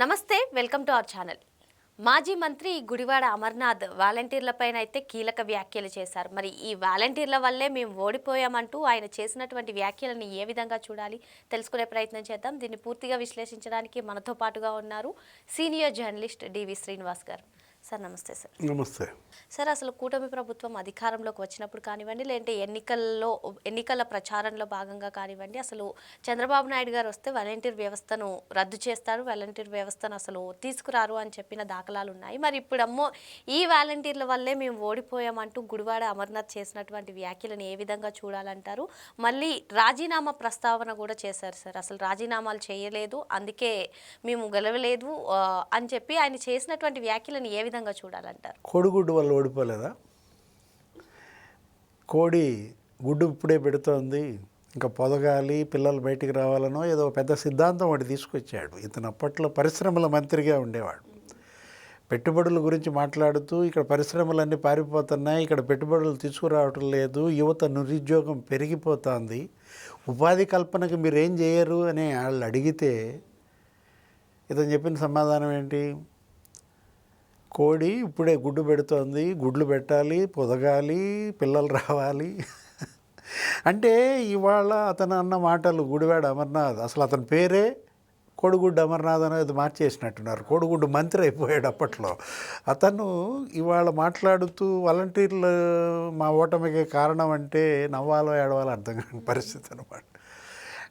నమస్తే welcome to our channel. మాజీ మంత్రి గుడివాడ అమర్నాథ్ వాలంటీర్లపైన అయితే కీలక వ్యాఖ్యలు చేశారు. మరి ఈ వాలంటీర్ల వల్లే మేము ఓడిపోయామంటూ ఆయన చేసినటువంటి వ్యాఖ్యలను ఏ విధంగా చూడాలి? తెలుసుకునే ప్రయత్నం చేద్దాం. దీన్ని పూర్తిగా విశ్లేషించడానికి మనతో పాటుగా ఉన్నారు సీనియర్ జర్నలిస్ట్ డివి శ్రీనివాస్ గారు. సార్ నమస్తే సార్. నమస్తే. సార్ అసలు కూటమి ప్రభుత్వం అధికారంలోకి వచ్చినప్పుడు కానివ్వండి లేదంటే ఎన్నికల్లో ఎన్నికల ప్రచారంలో భాగంగా కానివ్వండి అసలు చంద్రబాబు నాయుడు గారు వస్తే వాలంటీర్ వ్యవస్థను రద్దు చేస్తారు వాలంటీర్ వ్యవస్థను అసలు తీసుకురారు అని చెప్పిన దాఖలాలు ఉన్నాయి. మరి ఇప్పుడు అమ్మో ఈ వాలంటీర్ల వల్లే మేము ఓడిపోయామంటూ గుడివాడ అమర్నాథ్ చేసినటువంటి వ్యాఖ్యలను ఏ విధంగా చూడాలంటారు? మళ్ళీ రాజీనామా ప్రస్తావన కూడా చేశారు సార్. అసలు రాజీనామాలు చేయలేదు అందుకే మేము గెలవలేదు అని చెప్పి ఆయన చేసినటువంటి వ్యాఖ్యలను ఏ విధంగా చూడాలంటారు? కోడిగుడ్డు వల్ల ఓడిపోలేదా? కోడి గుడ్డు ఇప్పుడే పెడుతోంది ఇంకా పొదగాలి పిల్లలు బయటికి రావాలనో ఏదో పెద్ద సిద్ధాంతం వాడు తీసుకొచ్చాడు. ఇతను అప్పట్లో పరిశ్రమల మంత్రిగా ఉండేవాడు. పెట్టుబడుల గురించి మాట్లాడుతూ ఇక్కడ పరిశ్రమలన్నీ పారిపోతున్నాయి ఇక్కడ పెట్టుబడులు తీసుకురావటం లేదు యువత నిరుద్యోగం పెరిగిపోతుంది. ఉపాధి కల్పనకు మీరేం చేయరు అని వాళ్ళు అడిగితే ఇతను చెప్పిన సమాధానం ఏంటి? కోడి ఇప్పుడే గుడ్డు పెడుతోంది గుడ్లు పెట్టాలి పొదగాలి పిల్లలు రావాలి. అంటే ఇవాళ అతను అన్న మాటలు గుడివాడ అమర్నాథ్ అసలు అతని పేరే కోడిగుడ్డు అమర్నాథ్ అనేది మార్చేసినట్టున్నారు. కోడిగుడ్డు మంత్రి అయిపోయాడు అప్పట్లో. అతను ఇవాళ మాట్లాడుతూ వాలంటీర్లు మా ఓటమికి కారణం అంటే నవ్వాలో ఏడవాలో అర్థం కాని పరిస్థితి అనమాట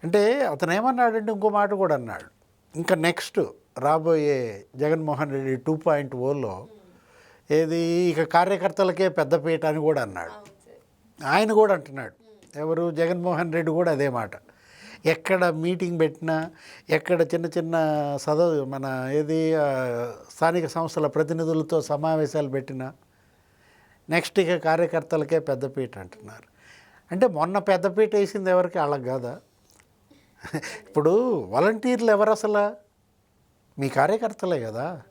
అంటే అతను ఏమన్నాడంటే ఇంకో మాట కూడా అన్నాడు. ఇంకా నెక్స్ట్ రాబోయే జగన్మోహన్ రెడ్డి టూ పాయింట్ ఓలో ఏది ఇక కార్యకర్తలకే పెద్దపీట అని కూడా అన్నాడు. ఆయన కూడా అంటున్నాడు. ఎవరు? జగన్మోహన్ రెడ్డి కూడా అదే మాట. ఎక్కడ మీటింగ్ పెట్టినా ఎక్కడ చిన్న చిన్న సదవు మన ఏది స్థానిక సంస్థల ప్రతినిధులతో సమావేశాలు పెట్టినా నెక్స్ట్ ఇక కార్యకర్తలకే పెద్దపీట అంటున్నారు. అంటే మొన్న పెద్దపీట వేసింది ఎవరికి? వాళ్ళకి కాదా? ఇప్పుడు వాలంటీర్లు ఎవరు అసలు? మీ కార్యకర్తలే కదా.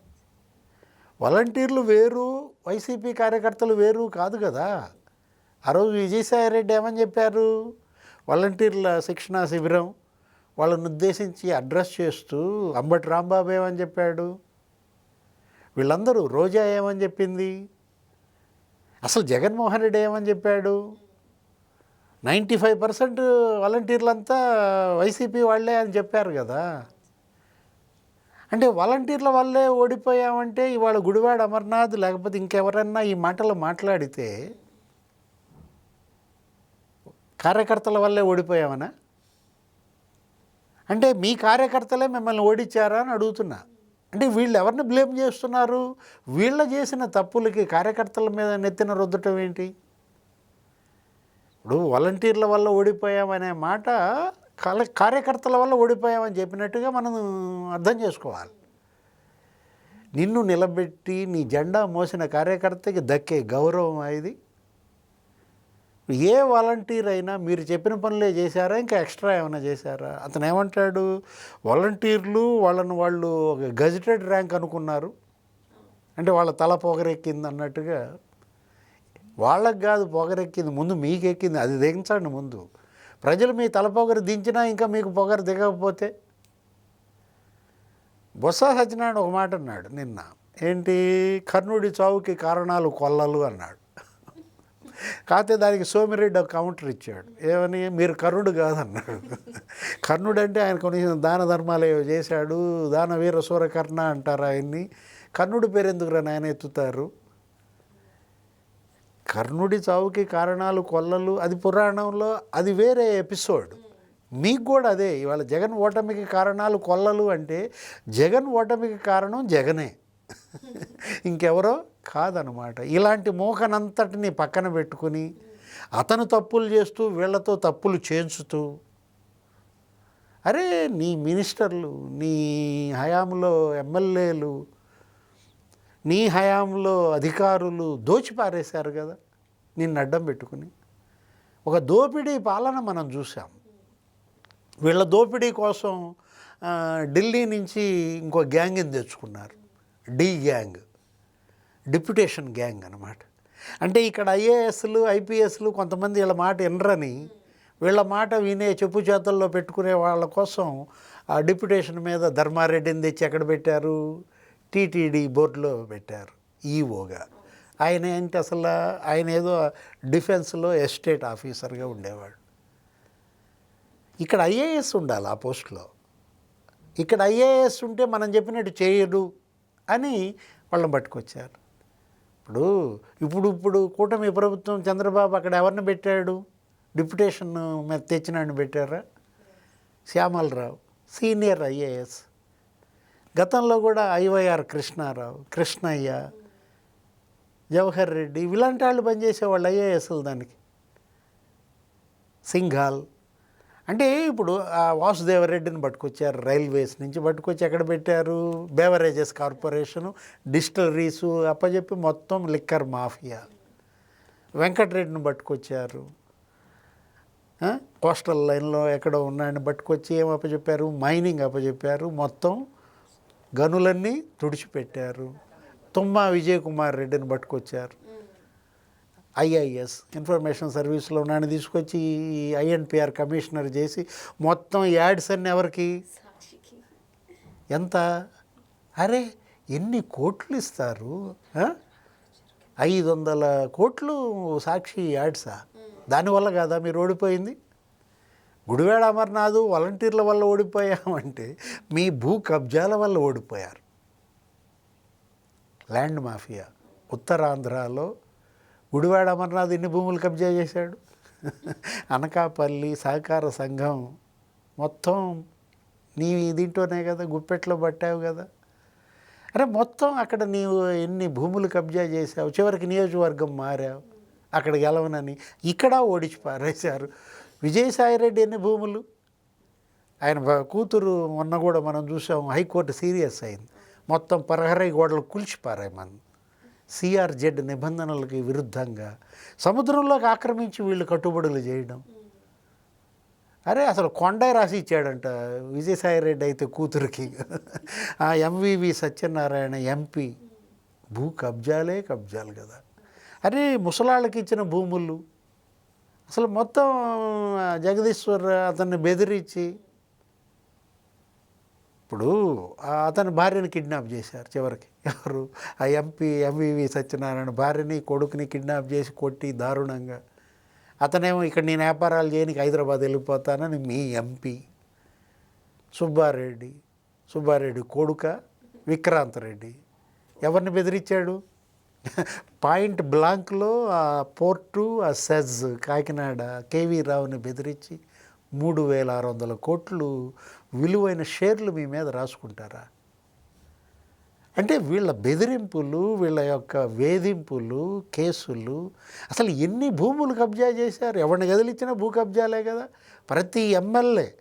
వాలంటీర్లు వేరు వైసీపీ కార్యకర్తలు వేరు కాదు కదా. ఆ రోజు విజయసాయిరెడ్డి ఏమని చెప్పారు? వాలంటీర్ల శిక్షణా శిబిరం వాళ్ళని ఉద్దేశించి అడ్రస్ చేస్తూ అంబటి రాంబాబు ఏమని చెప్పాడు? వీళ్ళందరూ రోజా ఏమని చెప్పింది? అసలు జగన్మోహన్ రెడ్డి ఏమని చెప్పాడు? నైంటీ ఫైవ్ పర్సెంట్ వాలంటీర్లంతా వైసీపీ వాళ్ళే అని చెప్పారు కదా. అంటే వాలంటీర్ల వల్లే ఓడిపోయామంటే ఇవాళ గుడివాడ అమర్నాథ్ లేకపోతే ఇంకెవరన్నా ఈ మాటలు మాట్లాడితే కార్యకర్తల వల్లే ఓడిపోయామనా? అంటే మీ కార్యకర్తలే మిమ్మల్ని ఓడించారా అని అడుగుతున్నా. అంటే వీళ్ళు ఎవరిని బ్లేమ్ చేస్తున్నారు? వీళ్ళ చేసిన తప్పులకి కార్యకర్తల మీద నెత్తిన రుద్దటం ఏంటి? ఇప్పుడు వాలంటీర్ల వల్ల ఓడిపోయామనే మాట కాల కార్యకర్తల వల్ల ఓడిపోయామని చెప్పినట్టుగా మనం అర్థం చేసుకోవాలి. నిన్ను నిలబెట్టి నీ జెండా మోసిన కార్యకర్తకి దక్కే గౌరవం ఇది. ఏ వాలంటీర్ అయినా మీరు చెప్పిన పనులే చేశారా? ఇంకా ఎక్స్ట్రా ఏమైనా చేశారా? అతను ఏమంటాడు? వాలంటీర్లు వాళ్ళని వాళ్ళు ఒక గజిటెడ్ ర్యాంక్ అనుకున్నారు. అంటే వాళ్ళ తల పొగరెక్కింది అన్నట్టుగా. వాళ్ళకి కాదు పొగరెక్కింది. ముందు మీకు ఎక్కింది అది దించండి ముందు. ప్రజలు మీ తల పొగరు దించినా ఇంకా మీకు పొగరు దిగకపోతే? బొత్స సత్యనారాయణ ఒక మాట అన్నాడు నిన్న. ఏంటి? కర్ణుడి చావుకి కారణాలు కొల్లలు అన్నాడు. కాకపోతే దానికి సోమిరెడ్డి ఒక కౌంటర్ ఇచ్చాడు. ఏమని? మీరు కర్ణుడు కాదన్నాడు. కర్ణుడు అంటే ఆయన కొన్ని దాన ధర్మాలు ఏవో చేశాడు. దాన వీర సూరకర్ణ అంటారు ఆయన్ని. కర్ణుడి పేరు ఎందుకు ఆయన ఎత్తుతారు? కర్ణుడి చావుకి కారణాలు కొల్లలు అది పురాణంలో అది వేరే ఎపిసోడ్. మీకు కూడా అదే ఇవాళ జగన్ ఓటమికి కారణాలు కొల్లలు అంటే జగన్ ఓటమికి కారణం జగనే. ఇంకెవరో కాదనమాట. ఇలాంటి మూకనంతటిని పక్కన పెట్టుకుని అతను తప్పులు చేస్తూ వీళ్ళతో తప్పులు చేయించుతూ అరే నీ మినిస్టర్లు నీ హయాంలో ఎమ్మెల్యేలు నీ హయాంలో అధికారులు దోచిపారేశారు కదా? నిన్ను అడ్డం పెట్టుకుని. ఒక దోపిడీ పాలన మనం చూసాం వీళ్ళ దోపిడీ కోసం ఢిల్లీ నుంచి ఇంకో గ్యాంగ్ని తెచ్చుకున్నారు. D gang. డిప్యుటేషన్ గ్యాంగ్ అనమాట అంటే ఇక్కడ ఐఏఎస్లు ఐపీఎస్లు కొంతమంది వీళ్ళ మాట వినరని వీళ్ళ మాట వినే చెప్పు చేతల్లో పెట్టుకునే వాళ్ళ కోసం ఆ డిప్యుటేషన్ మీద ధర్మారెడ్డిని తెచ్చి ఎక్కడ పెట్టారు? టీటీడీ బోర్డులో పెట్టారు ఈఓగా. ఆయన ఏంటి అసలు? ఆయన ఏదో డిఫెన్స్లో ఎస్టేట్ ఆఫీసర్గా ఉండేవాడు. ఇక్కడ ఐఏఎస్ ఉండాలి ఆ పోస్ట్లో. ఇక్కడ ఐఏఎస్ ఉంటే మనం చెప్పినట్టు చేయడు అని వాళ్ళని పట్టుకొచ్చారు. ఇప్పుడు ఇప్పుడు ఇప్పుడు కూటమి ప్రభుత్వం చంద్రబాబు అక్కడ ఎవరిని పెట్టాడు? డిప్యుటేషన్ మీద తెచ్చినాడిని పెట్టారా? Shyamalarao senior IAS. గతంలో కూడా ఐవైఆర్ కృష్ణారావు కృష్ణయ్య జవహర్ రెడ్డి ఇలాంటి వాళ్ళు పనిచేసేవాళ్ళు ఐఏఎస్లు దానికి. సింఘాల్. అంటే ఇప్పుడు ఆ వాసుదేవరెడ్డిని పట్టుకొచ్చారు రైల్వేస్ నుంచి పట్టుకొచ్చి ఎక్కడ పెట్టారు? బేవరేజెస్ కార్పొరేషను డిస్టిలరీసు అప్పచెప్పి మొత్తం లిక్కర్ మాఫియా. వెంకటరెడ్డిని పట్టుకొచ్చారు. కోస్టల్ లైన్లో ఎక్కడో ఉన్నాయని పట్టుకొచ్చి ఏం అప్పచెప్పారు మైనింగ్ అప్పచెప్పారు మొత్తం గనులన్నీ తుడిచిపెట్టారు. తుమ్మా విజయ్ కుమార్ రెడ్డిని పట్టుకొచ్చారు. ఐఐఎస్ ఇన్ఫర్మేషన్ సర్వీస్లో ఉన్నాయని తీసుకొచ్చి ఐఎన్పిఆర్ కమిషనర్ చేసి మొత్తం యాడ్స్ అన్ని ఎవరికి? ఎంత? అరే ఎన్ని కోట్లు ఇస్తారు? ఐదు వందల కోట్లు సాక్షి యాడ్సా? దానివల్ల కాదా మీరు ఓడిపోయింది? గుడివాడ అమర్నాథ్ వాలంటీర్ల వల్ల ఓడిపోయామంటే మీ భూ కబ్జాల వల్ల ఓడిపోయారు. ల్యాండ్ మాఫియా ఉత్తరాంధ్రలో గుడివాడ అమర్నాథ్ ఎన్ని భూములు కబ్జా చేశాడు? అనకాపల్లి సహకార సంఘం మొత్తం నీ దీంట్లోనే కదా గుప్పెట్లో పట్టావు కదా. అరే మొత్తం అక్కడ నీవు ఎన్ని భూములు కబ్జా చేసావు చివరికి నియోజకవర్గం మారావు. అక్కడ గెలవనని ఇక్కడ ఓడిచి పారేశారు విజయసాయిరెడ్డి ఎన్ని భూములు? ఆయన కూతురు మొన్న కూడా మనం చూసాం హైకోర్టు సీరియస్ అయింది. మొత్తం పరహరై గోడలు కూల్చిపారాయి మనం సిఆర్జెడ్ నిబంధనలకి విరుద్ధంగా సముద్రంలోకి ఆక్రమించి వీళ్ళు కట్టుబడులు చేయడం. అరే అసలు కొండే రాసి ఇచ్చాడంట విజయసాయిరెడ్డి అయితే కూతురికి. ఆ ఎంవివి సత్యనారాయణ ఎంపీ. భూ కబ్జాలే కబ్జాలు కదా. అరే ముసలాళ్ళకి ఇచ్చిన భూములు. అసలు మొత్తం జగదీశ్వర్ అతన్ని బెదిరించి ఇప్పుడు అతని భార్యని కిడ్నాప్ చేశారు చివరికి. ఎవరు? ఆ ఎంపీ ఎంవివి సత్యనారాయణ భార్యని కొడుకుని కిడ్నాప్ చేసి కొట్టి దారుణంగా. అతనేమో ఇక్కడ నేను వ్యాపారాలు చేయనికి హైదరాబాద్ వెళ్ళిపోతానని మీ ఎంపీ సుబ్బారెడ్డి సుబ్బారెడ్డి కొడుక విక్రాంత్ రెడ్డి. ఎవరిని బెదిరించాడు? పాయింట్ బ్లాంక్లో ఆ పోర్టు ఆ సెజ్ కాకినాడ కేవీ రావుని బెదిరించి మూడు వేల ఆరు వందల కోట్లు విలువైన షేర్లు మీ మీద రాసుకుంటారా? అంటే వీళ్ళ బెదిరింపులు వీళ్ళ యొక్క వేధింపులు కేసులు అసలు ఎన్ని భూములు కబ్జా చేశారు? ఎవరిని కదిలిచ్చినా భూ కబ్జాలే కదా. ప్రతి ఎమ్మెల్యే.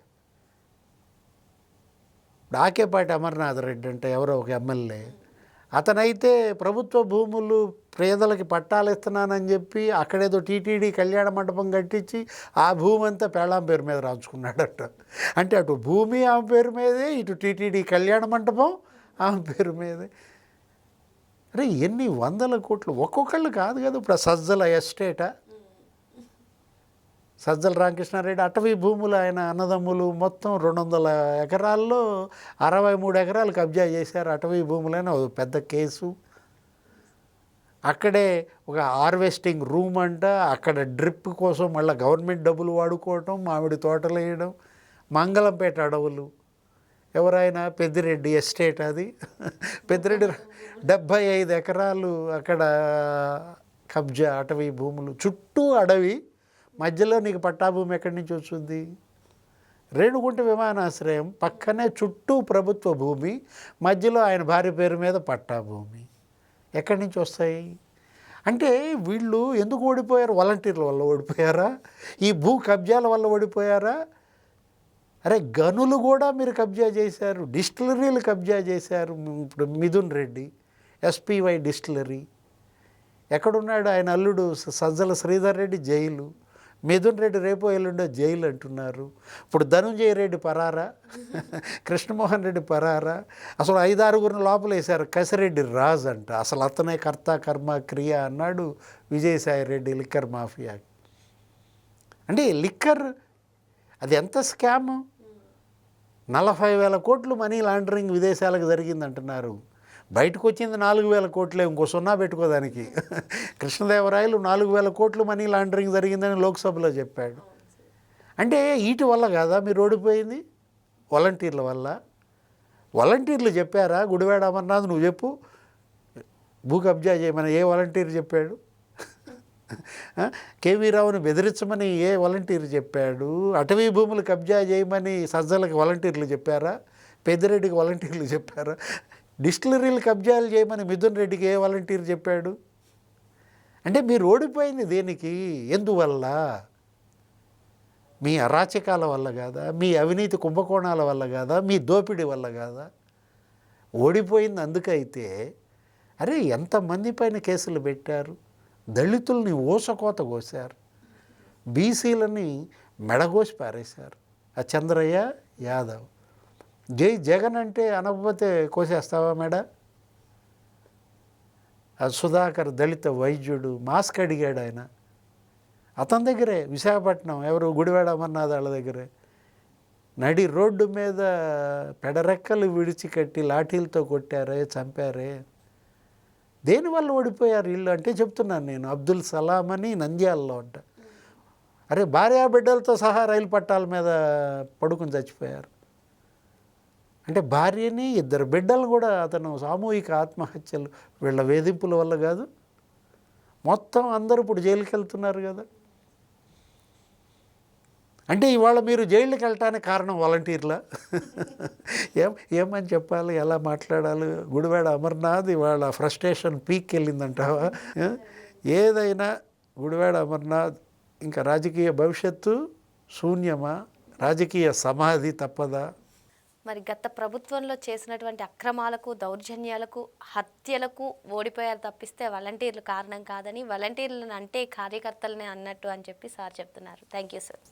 డాకేపాటి అమర్నాథ్ రెడ్డి అంటే ఎవరో ఒక ఎమ్మెల్యే. అతనైతే ప్రభుత్వ భూములు పేదలకి పట్టాలు ఇస్తున్నానని చెప్పి అక్కడేదో టీటీడీ కళ్యాణ మండపం కట్టించి ఆ భూమి అంతా పేళాం పేరు మీద రాంచుకున్నాడట. అంటే అటు భూమి ఆమె పేరు మీదే ఇటు టీటీడీ కళ్యాణ మండపం ఆమె పేరు మీదే. అరే ఎన్ని వందల కోట్లు? ఒక్కొక్కళ్ళు కాదు కదా ఇప్పుడు సజ్జల ఎస్టేటా? సజ్జల రామకృష్ణారెడ్డి అటవీ భూములు ఆయన అన్నదమ్ములు మొత్తం రెండు వందల ఎకరాల్లో అరవై మూడు ఎకరాలు కబ్జా చేశారు అటవీ భూములైన ఒక పెద్ద కేసు. అక్కడే ఒక హార్వెస్టింగ్ రూమ్ అంట అక్కడ డ్రిప్ కోసం మళ్ళీ గవర్నమెంట్ డబ్బులు వాడుకోవటం మామిడి తోటలు వేయడం మంగళంపేట అడవులు. ఎవరైనా పెద్దిరెడ్డి ఎస్టేట్ అది. పెద్దిరెడ్డి డెబ్భై ఐదు ఎకరాలు అక్కడ కబ్జా అటవీ భూములు. చుట్టూ అడవి మధ్యలో నీకు పట్టాభూమి ఎక్కడి నుంచి వస్తుంది? రేణుగుంట విమానాశ్రయం పక్కనే చుట్టూ ప్రభుత్వ భూమి మధ్యలో ఆయన భార్య పేరు మీద పట్టాభూమి. ఎక్కడి నుంచి వస్తాయి? అంటే వీళ్ళు ఎందుకు ఓడిపోయారు? వాలంటీర్ల వల్ల ఓడిపోయారా? ఈ భూ కబ్జాల వల్ల ఓడిపోయారా? అరే గనులు కూడా మీరు కబ్జా చేశారు. డిస్టిలరీలు కబ్జా చేశారు ఇప్పుడు మిథున్ రెడ్డి ఎస్పీవై డిస్టిలరీ. ఎక్కడున్నాడు ఆయన అల్లుడు? సజ్జల శ్రీధర్ రెడ్డి జైలు. మిథున్ రెడ్డి రేపు ఎల్లుండో జైలు అంటున్నారు. ఇప్పుడు ధనుంజయ రెడ్డి పరారా? కృష్ణమోహన్ రెడ్డి పరారా? అసలు ఐదారుగురిని లోపలేశారు కసిరెడ్డి రాజ్ అంట. అసలు అతనే కర్త కర్మ క్రియ అన్నాడు విజయసాయి రెడ్డి లిక్కర్ మాఫియా. అంటే లిక్కర్ అది ఎంత స్కామ్? నలభై వేల కోట్లు మనీ లాండరింగ్ విదేశాలకు జరిగిందంటున్నారు. బయటకు వచ్చింది నాలుగు వేల కోట్లే ఇంకో సున్నా పెట్టుకోదానికి కృష్ణదేవరాయలు నాలుగు వేల కోట్లు మనీ లాండరింగ్ జరిగిందని లోక్సభలో చెప్పాడు. అంటే వీటి వల్ల కాదా? మీరు ఓడిపోయింది? వాలంటీర్ల వల్ల? వాలంటీర్లు చెప్పారా? గుడివాడ అమర్నాథ్ నువ్వు చెప్పు. భూ కబ్జా చేయమని ఏ వాలంటీర్ చెప్పాడు? కేవీ రావుని బెదిరించమని ఏ వాలంటీర్ చెప్పాడు? అటవీ భూములు కబ్జా చేయమని సజ్జలకు వాలంటీర్లు చెప్పారా? పెద్దిరెడ్డికి వాలంటీర్లు చెప్పారా? డిస్టిలరీలు కబ్జాలు చేయమని మిథున్ రెడ్డికి ఏ వాలంటీర్ చెప్పాడు? అంటే మీరు ఓడిపోయింది దేనికి? ఎందువల్ల? మీ అరాచకాల వల్ల కాదా? మీ అవినీతి కుంభకోణాల వల్ల కాదా? మీ దోపిడీ వల్ల కాదా? ఓడిపోయింది అందుకైతే అరే ఎంతమంది పైన కేసులు పెట్టారు? దళితుల్ని ఊసకోత కోసారు బీసీలని మెడగోసి పారేశారు. ఆ చంద్రయ్య యాదవ్. జై జగన్ అంటే అనకపోతే కోసేస్తావా మెడ? ఆ సుధాకర్ దళిత వైద్యుడు మాస్క్ అడిగాడు ఆయన. అతని దగ్గరే విశాఖపట్నం ఎవరు? గుడివాడ అమర్నాథ్ వాళ్ళ దగ్గరే. నడి రోడ్డు మీద పెడరెక్కలు విడిచి కట్టి లాఠీలతో కొట్టారే చంపారే. దేనివల్ల ఓడిపోయారు ఇల్లు అంటే చెప్తున్నాను నేను అబ్దుల్ సలాం అని నంద్యాలలో అంట. అరే భార్యా బిడ్డలతో సహా రైలు పట్టాల మీద పడుకుని చచ్చిపోయారు. అంటే భార్యని ఇద్దరు బిడ్డలు కూడా అతను సామూహిక ఆత్మహత్యలు వీళ్ళ వేధింపుల వల్ల కాదు. మొత్తం అందరూ ఇప్పుడు జైలుకి వెళ్తున్నారు కదా. అంటే ఇవాళ మీరు జైళ్ళకి వెళ్ళటానికి కారణం వాలంటీర్లా? ఏం ఏమని చెప్పాలి? ఎలా మాట్లాడాలి? గుడివాడ అమర్నాథ్ ఇవాళ ఫ్రస్ట్రేషన్ పీక్ వెళ్ళిందంటావా? ఏదైనా గుడివాడ అమర్నాథ్ ఇంకా రాజకీయ భవిష్యత్తు శూన్యమా? రాజకీయ సమాధి తప్పదా? మరి గత ప్రభుత్వంలో చేసినటువంటి అక్రమాలకు దౌర్జన్యాలకు హత్యలకు ఓడిపోయారు తప్పిస్తే వాలంటీర్లు కారణం కాదని వాలంటీర్లను అంటే కార్యకర్తలనే అన్నట్టు అని చెప్పి సార్ చెప్తున్నారు. Thank you sir